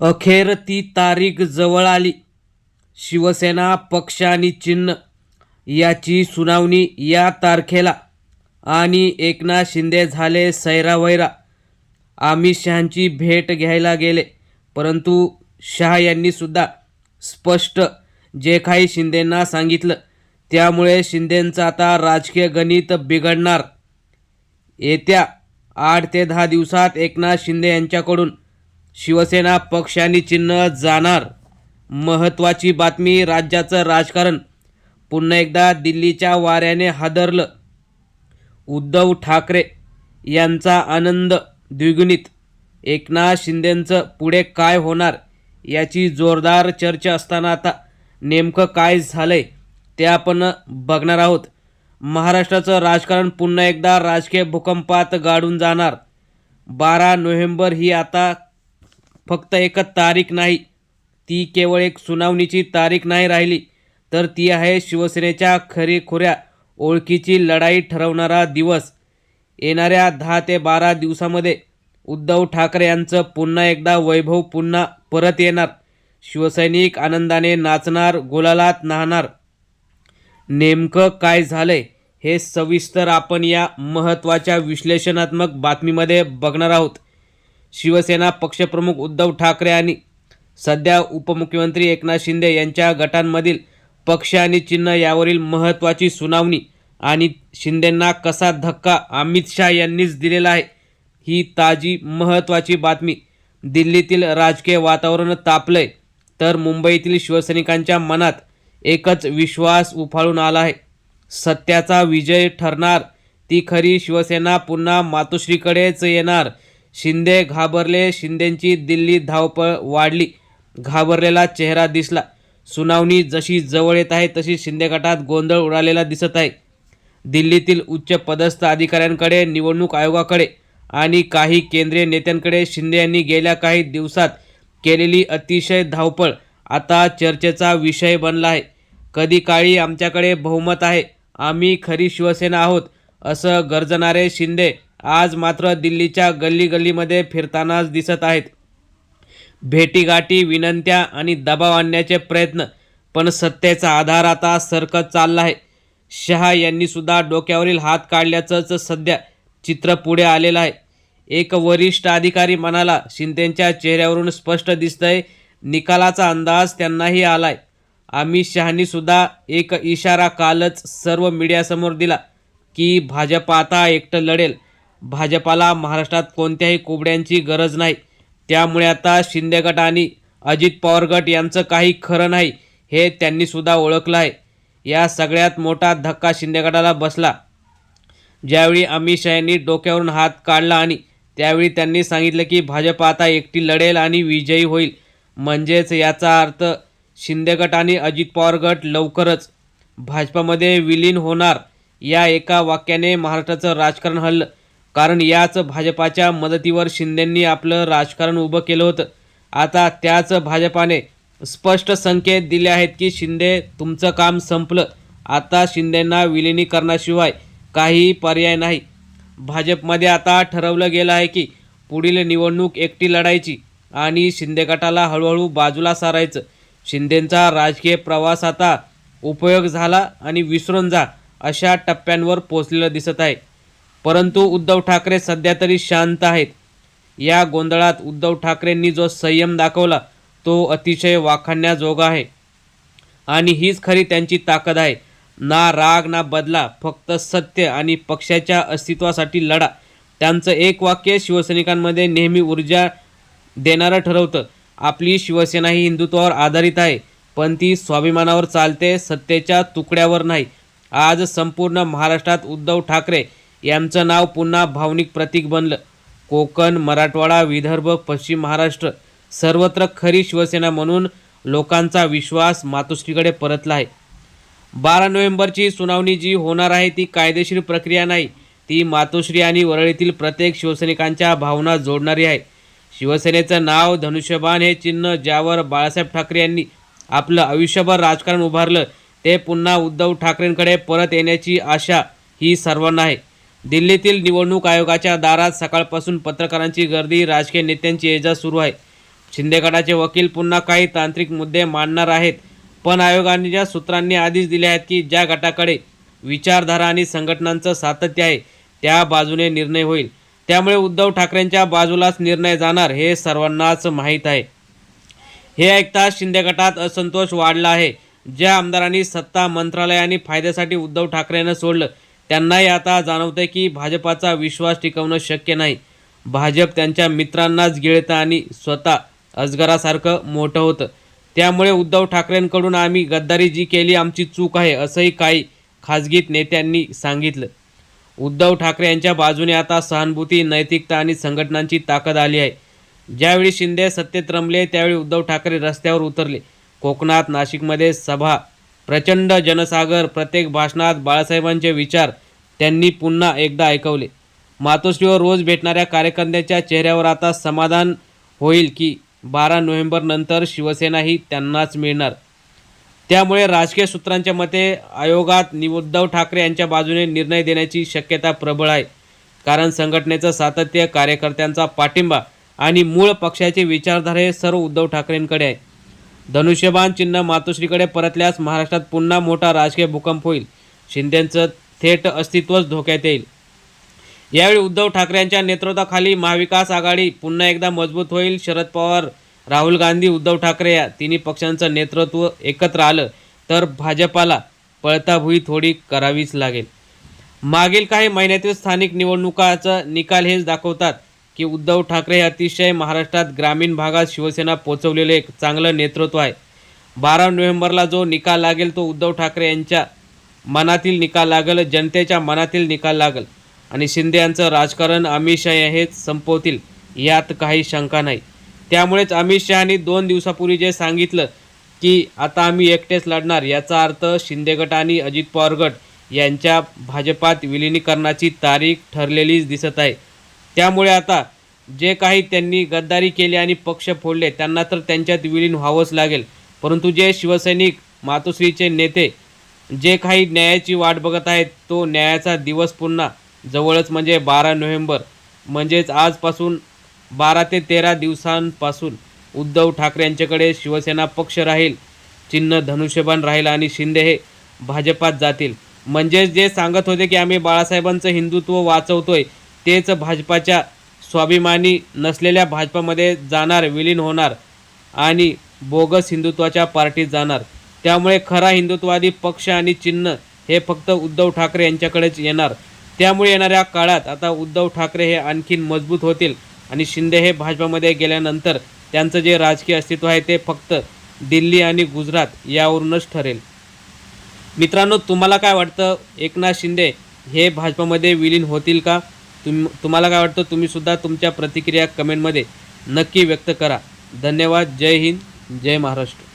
अखेर ती तारीख जवळ आली. शिवसेना पक्ष आणि चिन्ह याची सुनावणी या तारखेला. आणि एकनाथ शिंदे झाले सैरावैरा. अमित शहांची भेट घ्यायला गेले. परंतु शहा यांनी सुद्धा स्पष्ट जे काही शिंदेंना सांगितलं त्यामुळे शिंदेंचं आता राजकीय गणित बिघडणार. येत्या आठ ते दहा दिवसात एकनाथ शिंदे यांच्याकडून शिवसेना पक्ष आणि चिन्ह जाणार. महत्त्वाची बातमी राज्याचं राजकारण. पुन्हा एकदा दिल्लीच्या वाऱ्याने हादरलं. उद्धव ठाकरे यांचा आनंद द्विगुणित. एकनाथ शिंदेंचं पुढे काय होणार याची जोरदार चर्चा असताना आता नेमकं काय झालंय ते आपण बघणार आहोत. महाराष्ट्राचं राजकारण पुन्हा एकदा राजकीय भूकंपात गाडून जाणार. बारा नोव्हेंबर ही आता फक्त एक तारीख नाही. ती केवळ एक सुनावणीची तारीख नाही राहिली तर ती आहे शिवसेनेच्या खरेखुऱ्या ओळखीची लढाई ठरवणारा दिवस. येणाऱ्या दहा ते बारा दिवसामध्ये उद्धव ठाकरे यांचं पुन्हा एकदा वैभव पुन्हा परत येणार. शिवसैनिक आनंदाने नाचणार गुलालात नाहणार. नेमकं काय झालंय हे सविस्तर आपण या महत्त्वाच्या विश्लेषणात्मक बातमीमध्ये बघणार आहोत. शिवसेना पक्षप्रमुख उद्धव ठाकरे आणि सध्या उपमुख्यमंत्री एकनाथ शिंदे यांच्या गटांमधील पक्ष आणि चिन्ह यावरील महत्त्वाची सुनावणी आणि शिंदेंना कसा धक्का अमित शाह यांनीच दिलेला आहे ही ताजी महत्त्वाची बातमी. दिल्लीतील राजकीय वातावरण तापलंय तर मुंबईतील शिवसैनिकांच्या मनात एकच विश्वास उफाळून आला आहे. सत्याचा विजय ठरणार ती खरी शिवसेना पुन्हा मातोश्रीकडेच येणार शिंदे घाबरले शिंदेंची दिल्ली धावपळ वाढली. घाबरलेला चेहरा दिसला. सुनावणी जशी जवळ येत आहे तशी शिंदे गटात गोंधळ उडालेला दिसत आहे. दिल्लीतील उच्च पदस्थ अधिकाऱ्यांकडे निवडणूक आयोगाकडे आणि काही केंद्रीय नेत्यांकडे शिंदे यांनी गेल्या काही दिवसात केलेली अतिशय धावपळ आता चर्चेचा विषय बनला आहे. कधी काळी आमच्याकडे बहुमत आहे. आम्ही खरी शिवसेना आहोत. असं गर्जणारे शिंदे आज मात्र दिल्लीच्या गल्ली गल्लीमध्ये फिरतानाच दिसत आहेत. भेटीगाठी विनंत्या आणि दबाव आणण्याचे प्रयत्न पण सत्तेचा आधार आता सरकत चालला आहे. शहा यांनी सुद्धा डोक्यावरील हात काढल्याचंच सध्या चित्र पुढे आलेलं आहे. एक वरिष्ठ अधिकारी म्हणाला शिंदेच्या चेहऱ्यावरून स्पष्ट दिसतंय निकालाचा अंदाज त्यांनाही आलाय. अमित शहानीसुद्धा एक इशारा कालच सर्व मीडियासमोर दिला. की भाजप आता एकटं लढेल. भाजपाला महाराष्ट्रात कोणत्याही कोबड्यांची गरज नाही. त्यामुळे आता शिंदे गट आणि अजित पवार गट यांचं काही खरं नाही हे त्यांनीसुद्धा ओळखलं आहे. या सगळ्यात मोठा धक्का शिंदे गटाला बसला. ज्यावेळी अमित शहा यांनी डोक्यावरून हात काढला आणि त्यावेळी त्यांनी सांगितलं की भाजप आता एकटी लढेल आणि विजयी होईल. म्हणजेच याचा अर्थ शिंदे गट आणि अजित पवार गट लवकरच भाजपामध्ये विलीन होणार. या एका वाक्याने महाराष्ट्राचं राजकारण हल्लं कारण याच भाजपाच्या मदतीवर शिंदेंनी आपलं राजकारण उभं केलं होतं. आता त्याच भाजपाने स्पष्ट संकेत दिले आहेत की शिंदे तुमचं काम संपलं. आता शिंदेंना विलिनीकरणाशिवाय काही पर्याय नाही. भाजपमध्ये आता ठरवलं गेलं आहे की पुढील निवडणूक एकटी लढायची आणि शिंदे गटाला हळूहळू बाजूला सारायचं. शिंदेंचा राजकीय प्रवास आता उपयोग झाला आणि विसरून जा. अशा टप्प्यांवर पोचलेलं दिसत आहे. परंतु उद्धव ठाकरे सध्या तरी शांत आहेत. या गोंधळात उद्धव ठाकरेंनी जो संयम दाखवला तो अतिशय वाखाणण्याजोगा आहे. आणि हीच खरी त्यांची ताकद आहे. ना राग ना बदला फक्त सत्य आणि पक्षाच्या अस्तित्वासाठी लढा. त्यांचं एक वाक्य शिवसैनिकांमध्ये नेहमी ऊर्जा देणारं ठरवतं. आपली शिवसेना ही हिंदुत्वावर आधारित आहे पण ती स्वाभिमानावर चालते सत्तेच्या तुकड्यावर नाही. आज संपूर्ण महाराष्ट्रात उद्धव ठाकरे यांचं नाव पुन्हा भावनिक प्रतीक बनलं. कोकण मराठवाडा विदर्भ पश्चिम महाराष्ट्र सर्वत्र खरी शिवसेना म्हणून लोकांचा विश्वास मातोश्रीकडे परतला आहे. बारा नोव्हेंबरची सुनावणी जी होणार आहे ती कायदेशीर प्रक्रिया नाही ती मातोश्री आणि वरळीतील प्रत्येक शिवसैनिकांच्या भावना जोडणारी आहे. शिवसेनेचं नाव धनुष्यबाण हे चिन्ह ज्यावर बाळासाहेब ठाकरे यांनी आपलं आयुष्यभर राजकारण उभारलं ते पुन्हा उद्धव ठाकरेंकडे परत येण्याची आशा ही सर्वांना आहे. दिल्लीतील निवडणूक आयोगाच्या दारात सकाळपासून पत्रकारांची गर्दी राजकीय नेत्यांची एजा सुरू आहे. शिंदे गटाचे वकील पुन्हा काही तांत्रिक मुद्दे मांडणार आहेत पण आयोगाने ज्या सूत्रांनी आधीच दिले आहेत की ज्या गटाकडे विचारधारा आणि संघटनांचं सातत्य आहे त्या बाजूने निर्णय होईल. त्यामुळे उद्धव ठाकरेंच्या बाजूलाच निर्णय जाणार हे सर्वांनाच माहीत आहे. हे ऐकताच शिंदे गटात असंतोष वाढला आहे. ज्या आमदारांनी सत्ता मंत्रालयाने फायद्यासाठी उद्धव ठाकरेंना सोडलं त्यांनाही आता जाणवतंय की भाजपाचा विश्वास टिकवणं शक्य नाही. भाजप त्यांच्या मित्रांनाच गिळतं आणि स्वतः अजगरासारखं मोठं होतं. त्यामुळे उद्धव ठाकरेंकडून आम्ही गद्दारी जी केली आमची चूक आहे असंही काही खाजगीत नेत्यांनी सांगितलं. उद्धव ठाकरे यांच्या बाजूने आता सहानुभूती नैतिकता आणि संघटनांची ताकद आली आहे. ज्यावेळी शिंदे सत्तेत रमले त्यावेळी उद्धव ठाकरे रस्त्यावर उतरले. कोकणात नाशिकमध्ये सभा. प्रचंड जनसागर प्रत्येक भाषणात बाळासाहेबांचे विचार त्यांनी पुन्हा एकदा ऐकवले. मातोश्रीवर रोज भेटणाऱ्या कार्यकर्त्यांच्या चेहऱ्यावर आता समाधान होईल की बारा नोव्हेंबर नंतर शिवसेना ही त्यांनाच मिळणार. त्यामुळे राजकीय सूत्रांच्या मते आयोगात उद्धव ठाकरे यांच्या बाजूने निर्णय देण्याची शक्यता प्रबळ आहे. कारण संघटनेचं सातत्य कार्यकर्त्यांचा पाठिंबा आणि मूळ पक्षाचे विचारधारा हे सर्व उद्धव ठाकरेंकडे आहे. धनुष्यबाण चिन्ह मातोश्रीकडे परतल्यास महाराष्ट्रात पुन्हा मोठा राजकीय भूकंप होईल. शिंदेचं थेट अस्तित्वच धोक्यात येईल. यावेळी उद्धव ठाकरे यांच्या नेतृत्वाखाली महाविकास आघाडी पुन्हा एकदा मजबूत होईल. शरद पवार राहुल गांधी उद्धव ठाकरे या तिन्ही पक्षांचं नेतृत्व एकत्र आलं तर भाजपाला पळताभुई थोडी करावीच लागेल. मागील काही महिन्यातील स्थानिक निवडणुकाचा निकाल हेच दाखवतात. की उद्धव ठाकरे हे अतिशय महाराष्ट्रात ग्रामीण भागात शिवसेना पोचवलेले एक चांगलं नेतृत्व आहे. बारा नोव्हेंबरला जो निकाल लागेल तो उद्धव ठाकरे यांच्या मनातील निकाल लागेल जनतेच्या मनातील निकाल लागेल. आणि शिंदे यांचं राजकारण अमित शहा हेच संपवतील यात काही शंका नाही. त्यामुळेच अमित शहानी दोन दिवसापूर्वी जे सांगितलं की आता आम्ही एकटेच लढणार याचा अर्थ शिंदे गट आणि अजित पवार गट यांच्या भाजपात विलिनीकरणाची तारीख ठरलेलीच दिसत आहे. त्यामुळे आता जे काही त्यांनी गद्दारी केली आणि पक्ष फोडले त्यांना तर त्यांच्यात विलीन व्हावंच लागेल. परंतु जे शिवसैनिक मातोश्रीचे नेते जे काही न्यायाची वाट बघत आहेत तो न्यायाचा दिवस पुन्हा जवळच म्हणजे बारा नोव्हेंबर म्हणजेच आजपासून बारा ते तेरा दिवसांपासून उद्धव ठाकरे यांच्याकडे शिवसेना पक्ष राहील चिन्ह धनुष्यबाण राहील आणि शिंदे हे भाजपात जातील. म्हणजेच जे सांगत होते की आम्ही बाळासाहेबांचं हिंदुत्व वाचवतोय तेच भाजपाच्या स्वाभिमानी नसलेल्या भाजपामध्ये जाणार विलीन होणार आणि बोगस हिंदुत्वाच्या पार्टीत जाणार. त्यामुळे खरा हिंदुत्ववादी पक्ष आणि चिन्ह हे फक्त उद्धव ठाकरे यांच्याकडेच येणार. त्यामुळे येणाऱ्या काळात आता उद्धव ठाकरे हे आणखीन मजबूत होतील आणि शिंदे हे भाजपामध्ये गेल्यानंतर त्यांचं जे राजकीय अस्तित्व आहे ते फक्त दिल्ली आणि गुजरात यावरूनच ठरेल. मित्रांनो तुम्हाला काय वाटतं? एकनाथ शिंदे हे भाजपामध्ये विलीन होतील का? तुम तुम्हाला काय वाटतं? तुम्हीसुद्धा तुमच्या प्रतिक्रिया कमेंटमध्ये नक्की व्यक्त करा. धन्यवाद. जय हिंद. जय महाराष्ट्र.